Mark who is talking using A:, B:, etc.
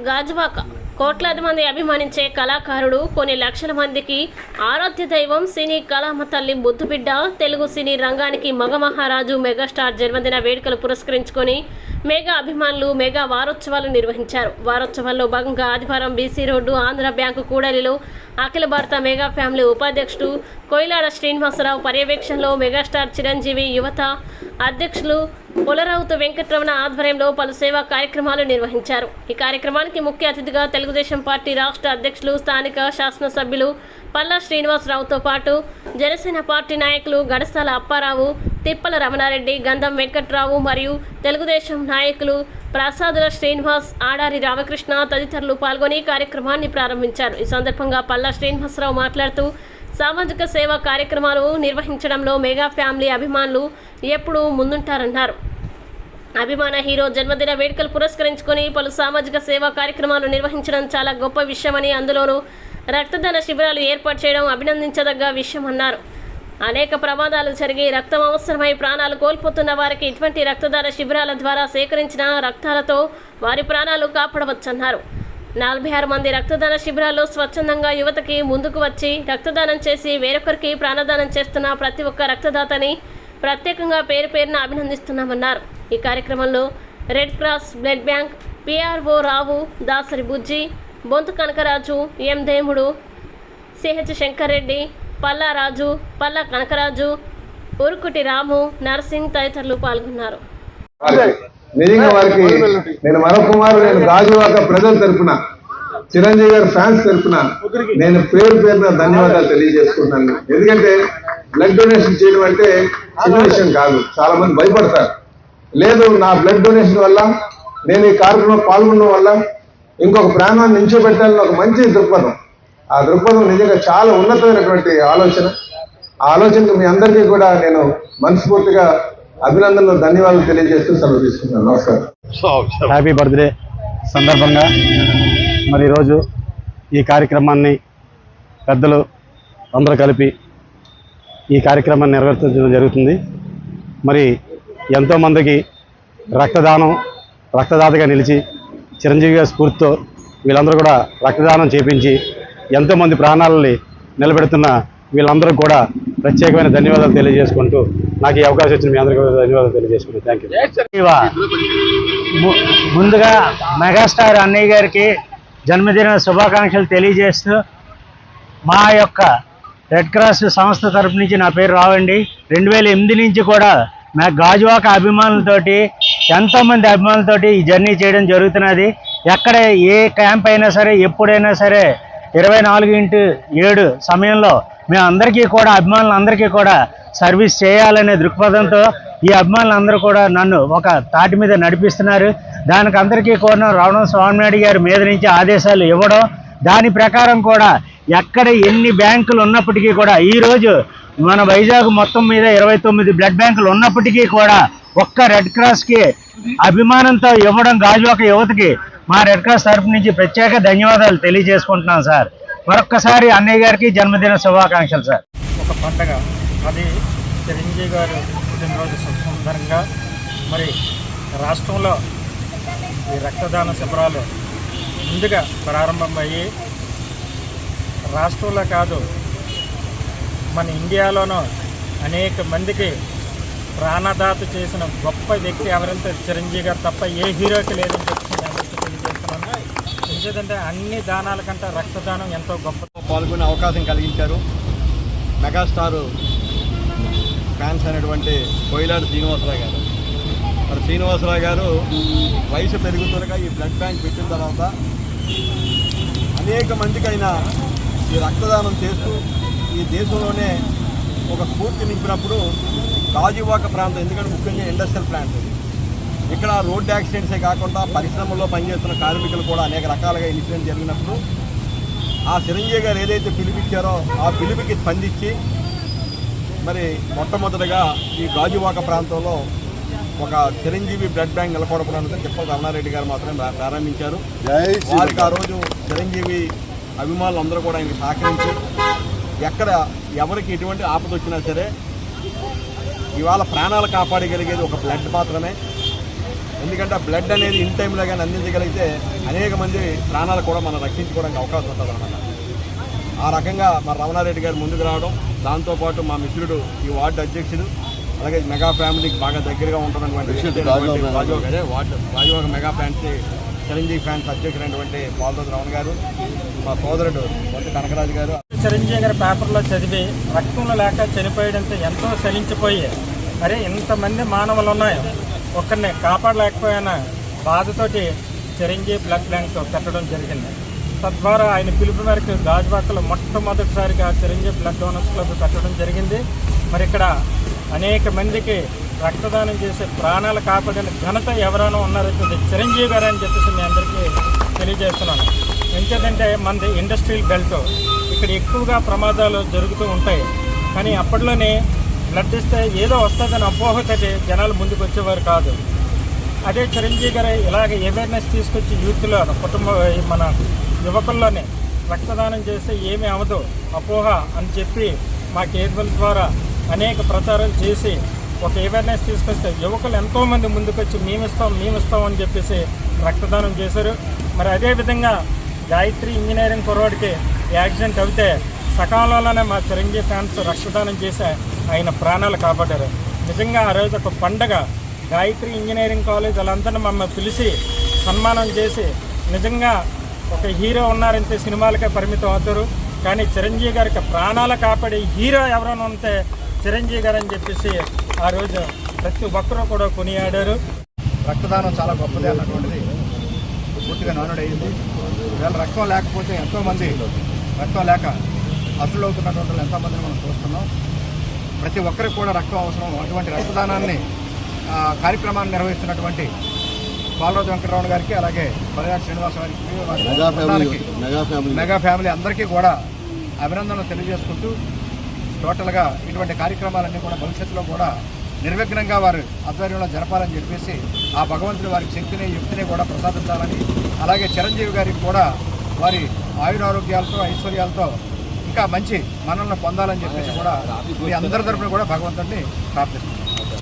A: గాజువాక. కోట్లాది మంది అభిమానించే కళాకారుడు కొన్ని లక్షల మందికి ఆరాధ్య దైవం సినీ కళామ తల్లి బుద్ధుబిడ్డ తెలుగు సినీ రంగానికి మగ మహారాజు మెగాస్టార్ జన్మదిన వేడుకలు పురస్కరించుకొని మెగా అభిమానులు మెగా వారోత్సవాలు నిర్వహించారు. వారోత్సవాల్లో భాగంగా ఆదివారం బీసీ రోడ్డు ఆంధ్ర బ్యాంకు కూడలిలో అఖిల భారత మెగా ఫ్యామిలీ ఉపాధ్యక్షుడు కొయిలాడ శ్రీనివాసరావు పర్యవేక్షణలో మెగాస్టార్ చిరంజీవి యువత అధ్యక్షులు పొలరావుతు వెంకటరమణ ఆధ్వర్యంలో పలు సేవా కార్యక్రమాలు నిర్వహించారు. ఈ కార్యక్రమానికి ముఖ్య అతిథిగా తెలుగుదేశం పార్టీ రాష్ట్ర అధ్యక్షులు స్థానిక శాసనసభ్యులు పల్లా శ్రీనివాసరావుతో పాటు జనసేన పార్టీ నాయకులు గడసాల అప్పారావు తిప్పల రమణారెడ్డి గంధం వెంకట్రావు మరియు తెలుగుదేశం నాయకులు ప్రసాదుల శ్రీనివాస్ ఆడారి రామకృష్ణ తదితరులు పాల్గొని కార్యక్రమాన్ని ప్రారంభించారు. ఈ సందర్భంగా పల్లా శ్రీనివాసరావు మాట్లాడుతూ సామాజిక సేవా కార్యక్రమాలు నిర్వహించడంలో మెగా ఫ్యామిలీ అభిమానులు ఎప్పుడూ ముందుంటారన్నారు. అభిమాన హీరో జన్మదిన వేడుకలు పురస్కరించుకొని పలు సామాజిక సేవా కార్యక్రమాలు నిర్వహించడం చాలా గొప్ప విషయమని అందులోనూ రక్తదాన శిబిరాలు ఏర్పాటు చేయడం అభినందించదగ్గ విషయమన్నారు. అనేక ప్రమాదాలు జరిగి రక్తం అవసరమై ప్రాణాలు కోల్పోతున్న వారికి ఇటువంటి రక్తదాన శిబిరాల ద్వారా సేకరించిన రక్తాలతో వారి ప్రాణాలు కాపాడవచ్చన్నారు. నలభై ఆరు మంది రక్తదాన శిబిరాల్లో స్వచ్ఛందంగా యువతకి ముందుకు వచ్చి రక్తదానం చేసి వేరొకరికి ప్రాణదానం చేస్తున్న ప్రతి ఒక్క రక్తదాతని ప్రత్యేకంగా పేరు పేరున అభినందిస్తున్నామన్నారు. ఈ కార్యక్రమంలో Red Cross blood bank PRO Rao Dasari Bujji Bonthu Kanakaraju M Demudu CH Shankar Reddy Palla Raju Palla Kanakaraju ఉరుకుటి Ramu Narsing తదితరులు పాల్గొన్నారు.
B: నిజంగా వారికి నేను మరొకుమారు నేను గాజువాక ప్రజల తరఫున చిరంజీవి గారి ఫ్యాన్స్ తరఫున నేను పేరు పేరున ధన్యవాదాలు తెలియజేసుకుంటున్నాను. ఎందుకంటే బ్లడ్ డొనేషన్ చేయడం అంటే చిన్న విషయం కాదు. చాలా మంది భయపడతారు. లేదు నా బ్లడ్ డొనేషన్ వల్ల నేను ఈ కార్యక్రమంలో పాల్గొనడం వల్ల ఇంకొక ప్రాణాన్ని నించోబెట్టాలని ఒక మంచి దృక్పథం. ఆ దృక్పథం నిజంగా చాలా ఉన్నతమైనటువంటి ఆలోచన. ఆ ఆలోచనకు మీ అందరికీ కూడా నేను మనస్ఫూర్తిగా అభినందనలు ధన్యవాదాలు తెలియజేస్తూ సెలవు తీసుకున్నాను నమస్కారం.
C: హ్యాపీ బర్త్డే సందర్భంగా. మరి ఈరోజు ఈ కార్యక్రమాన్ని పెద్దలు అందరూ కలిపి ఈ కార్యక్రమాన్ని నిర్వర్తించడం జరుగుతుంది. మరి ఎంతోమందికి రక్తదానం రక్తదాతగా నిలిచి చిరంజీవి గారి స్ఫూర్తితో వీళ్ళందరూ కూడా రక్తదానం చేపించి ఎంతోమంది ప్రాణాలని నిలబెడుతున్న వీళ్ళందరూ కూడా ప్రత్యేకమైన ధన్యవాదాలు తెలియజేసుకుంటూ నాకు ఈ అవకాశం ఇచ్చిన మీ అందరికీ ధన్యవాదాలు తెలియజేసుకుంటూ. థ్యాంక్ యూ
D: ము- ముందుగా మెగాస్టార్ అన్నయ్య గారికి జన్మదిన శుభాకాంక్షలు తెలియజేస్తూ మా యొక్క రెడ్ క్రాస్ సంస్థ తరపు నుంచి నా పేరు రావండి. రెండు వేల ఎనిమిది నుంచి కూడా మా గాజువాక అభిమానులతోటి ఎంతోమంది అభిమానులతోటి ఈ జర్నీ చేయడం జరుగుతున్నది. ఎక్కడ ఏ క్యాంప్ అయినా సరే ఎప్పుడైనా సరే ఇరవై నాలుగు ఇంటూ ఏడు సమయంలో మేమందరికీ కూడా అభిమానులందరికీ కూడా సర్వీస్ చేయాలనే దృక్పథంతో ఈ అభిమానులందరూ కూడా నన్ను ఒక తాటి మీద నడిపిస్తున్నారు. దానికి అందరికీ కూడా రావడం స్వామినాయుడు గారి మీద నుంచి ఆదేశాలు ఇవ్వడం దాని ప్రకారం కూడా ఎక్కడ ఎన్ని బ్యాంకులు ఉన్నప్పటికీ కూడా ఈ రోజు మన వైజాగ్ మొత్తం మీద ఇరవై తొమ్మిది బ్లడ్ బ్యాంకులు ఉన్నప్పటికీ కూడా ఒక్క రెడ్ క్రాస్కి అభిమానంతో ఇవ్వడం గాజువాక యువతకి మా రెడ్ క్రాస్ నుంచి ప్రత్యేక ధన్యవాదాలు తెలియజేసుకుంటున్నాం సార్. మరొక్కసారి అన్నయ్య గారికి జన్మదిన శుభాకాంక్షలు సార్.
E: ఒక పండగ. అది చిరంజీవి గారు పుట్టినరోజు సందర్భంగా మరి రాష్ట్రంలో ఈ రక్తదాన శిబిరాలు ముందుగా ప్రారంభమయ్యి రాష్ట్రంలో కాదు మన ఇండియాలోనూ అనేక మందికి ప్రాణదాత చేసిన గొప్ప వ్యక్తి ఎవరంటే చిరంజీవి గారు తప్ప ఏ హీరోకి లేదని చెప్పి నేను అందరికీ తెలియజేస్తున్నాను ఎందుకంటే అన్ని దానాల కంటే రక్తదానం ఎంతో గొప్ప
F: పాల్గొనే అవకాశం కలిగించారు. మెగాస్టార్ ఫ్యాన్స్ అనేటువంటి కోయిలాడు శ్రీనివాసరావు గారు. మరి శ్రీనివాసరావు గారు వయసు పెరుగుతుండగా ఈ బ్లడ్ బ్యాంక్ పెట్టిన తర్వాత అనేక మందికైనా ఈ రక్తదానం చేస్తూ ఈ దేశంలోనే ఒక స్ఫూర్తి నింపినప్పుడు గాజువాక ప్రాంతం ఎందుకంటే ముఖ్యంగా ఇండస్ట్రియల్ ప్లాంట్ అది. ఇక్కడ రోడ్ యాక్సిడెంట్సే కాకుండా పరిశ్రమల్లో పనిచేస్తున్న కార్మికులు కూడా అనేక రకాలుగా ఇన్సిడెంట్ జరిగినప్పుడు ఆ చిరంజీవి గారు ఏదైతే పిలిపించారో ఆ పిలుపుకి స్పందించి మరి మొట్టమొదటిగా ఈ గాజువాక ప్రాంతంలో ఒక చిరంజీవి బ్లడ్ బ్యాంక్ నెలకొల్పడానికి తిప్పల రమణారెడ్డి గారు మాత్రం ప్రా- ప్రారంభించారు. వారికి ఆ రోజు చిరంజీవి అభిమానులు అందరూ కూడా ఆయనకి సహకరించి ఎక్కడ ఎవరికి ఎటువంటి ఆపద వచ్చినా సరే ఇవాళ ప్రాణాలు కాపాడగలిగేది ఒక బ్లడ్ మాత్రమే. ఎందుకంటే ఆ బ్లడ్ అనేది ఇన్ టైంలో కానీ అందించగలిగితే అనేక మంది ప్రాణాలు కూడా మనం రక్షించుకోవడానికి అవకాశం ఉంటుంది అన్నమాట ఆ రకంగా మా రమణారెడ్డి గారు ముందుకు రావడం దాంతోపాటు మా మిత్రుడు ఈ వార్డు అధ్యక్షుడు అలాగే మెగా ఫ్యామిలీకి బాగా దగ్గరగా ఉంటున్నటువంటి అదే వార్డు రాజోగ్ మెగా ఫ్యాన్స్ చిరంజీవి ఫ్యాన్స్ అధ్యక్షుడైనటువంటి పాల్దోజు రమణ గారు మా సోదరుడు వంటి కనకరాజు గారు.
E: చిరంజీవి గారి పేపర్లో చదివి రక్తంలో లేక చనిపోయడంతో ఎంతో చలించిపోయి అరే ఇంతమంది మానవులు ఉన్నాయి. ఒక్కరిని కాపాడలేకపోయినా బాధతోటి చిరంజీవి బ్లడ్ బ్యాంక్ పెట్టడం జరిగింది. తద్వారా ఆయన పిలుపు మేరకు గాజువాకలో మొట్టమొదటిసారిగా చిరంజీవి బ్లడ్ డోనర్స్ క్లబ్ పెట్టడం జరిగింది. మరి ఇక్కడ అనేక మందికి రక్తదానం చేసే ప్రాణాలు కాపాడిన ఘనత ఎవరైనా ఉన్నారో చిరంజీవి గారు అని చెప్పేసి మీ అందరికీ తెలియజేస్తున్నాను. ఎందుకంటే మనది ఇండస్ట్రియల్ బెల్ట్. ఇక్కడ ఎక్కువగా ప్రమాదాలు జరుగుతూ ఉంటాయి. కానీ అప్పట్లోనే బ్లడ్ ఇస్తే ఏదో వస్తుందని అపోహతోటి జనాలు ముందుకు వచ్చేవారు కాదు. అదే చిరంజీవి గారు ఇలాగ అవేర్నెస్ తీసుకొచ్చి యూత్లో కుటుంబ మన యువకుల్లోనే రక్తదానం చేస్తే ఏమీ అవదు అపోహ అని చెప్పి మా కేబుల్ ద్వారా అనేక ప్రచారాలు చేసి ఒక అవేర్నెస్ తీసుకొస్తే యువకులు ఎంతోమంది ముందుకొచ్చి మేమిస్తాం మేమిస్తాం అని చెప్పేసి రక్తదానం చేశారు. మరి అదేవిధంగా గాయత్రి ఇంజనీరింగ్ కురవాడికి యాక్సిడెంట్ అవుతే సకాలంలోనే మా చిరంజీవి ఫ్యాన్స్ రక్తదానం చేసి ఆయన ప్రాణాలు కాపాడారు. నిజంగా ఆ రోజు ఒక పండగ. గాయత్రి ఇంజనీరింగ్ కాలేజ్ వాళ్ళందరినీ మమ్మల్ని పిలిచి సన్మానం చేసి నిజంగా ఒక హీరో ఉన్నారంటే సినిమాలకే పరిమితం అవుతారు. కానీ చిరంజీవి గారికి ప్రాణాలు కాపాడే హీరో ఎవరైనా ఉంటే చిరంజీవి గారు అని చెప్పేసి ఆ రోజు ప్రతి ఒక్కరూ కూడా కొనియాడారు.
G: రక్తదానం చాలా గొప్పది అన్నటువంటిది. పూర్తిగా నానుడైంది ఇవాళ రక్తం లేకపోతే ఎంతోమంది రక్తం లేక అసలు అవుతున్నటువంటి వాళ్ళు ఎంతోమందిని మనం చూస్తున్నాం. ప్రతి ఒక్కరికి కూడా రక్తం అవసరం. అటువంటి రక్తదానాన్ని కార్యక్రమాన్ని నిర్వహిస్తున్నటువంటి బాలరాజు వెంకటరమణ గారికి అలాగే పల్లెగారి శ్రీనివాస గారికి మెగా ఫ్యామిలీ అందరికీ కూడా అభినందనలు తెలియజేసుకుంటూ టోటల్గా ఇటువంటి కార్యక్రమాలన్నీ కూడా భవిష్యత్తులో కూడా నిర్విఘ్నంగా వారు ఆధ్వర్యంలో జరపాలని చెప్పేసి ఆ భగవంతుడు వారికి శక్తిని యుక్తిని కూడా ప్రసాదించాలని అలాగే చిరంజీవి గారికి కూడా వారి ఆయురారోగ్యాలతో ఐశ్వర్యాలతో ఇంకా మంచి మనల్ని పొందాలని చెప్పేసి కూడా మీ అందరి తరపున కూడా భగవంతుడిని ప్రార్థిస్తున్నాను